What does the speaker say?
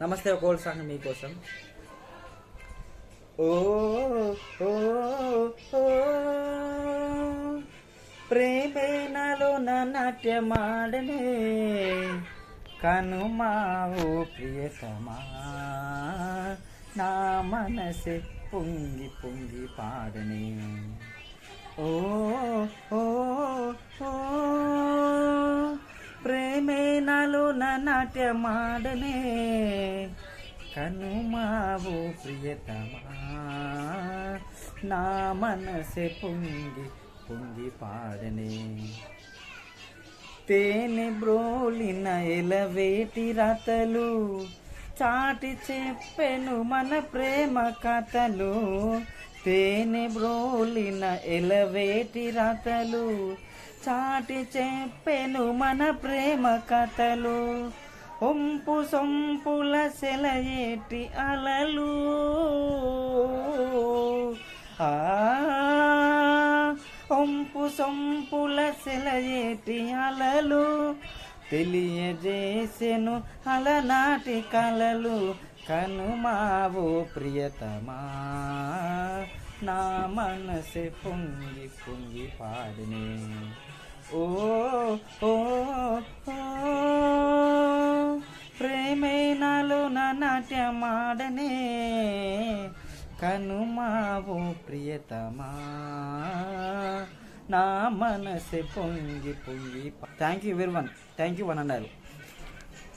నమస్తే ఒక old song మీకోసం. ఓ ఓ ప్రేమే నాలో నా నాట్యమాడనే కనుమావు ప్రియతమా నా మనసే పొంగి పొంగి పాడనే. ఓ ఓ ప్రేమే నాట్యమాడనే. కనుమావు ప్రియతమా. నా మనసే పొంగి పొంగి పాడనే. తేనె బ్రోలిన ఎలవేటి రాతలు. చాటి చెప్పెను మన ప్రేమ కథలు. తేనె బ్రోలిన ఎలవేటి రాతలు. చాటి చెప్పెను మన ప్రేమ కథలు. ఒంపు సొంపుల సెలయేటి అలలు. ఆ ఒంపు సొంపుల సెలయేటి అలలు. తెలియజేసెను అలనాటి కలలు. కనుమావో ప్రియతమా. నా మనసే పొంగి పొంగి పాడినే. ఓ ఓ ప్రేమే నాలో నా నాట్యమాడనే. కనుమావు ప్రియతమా. నా మనసే పొంగి పొంగి thank you very one thank you one అన్నారు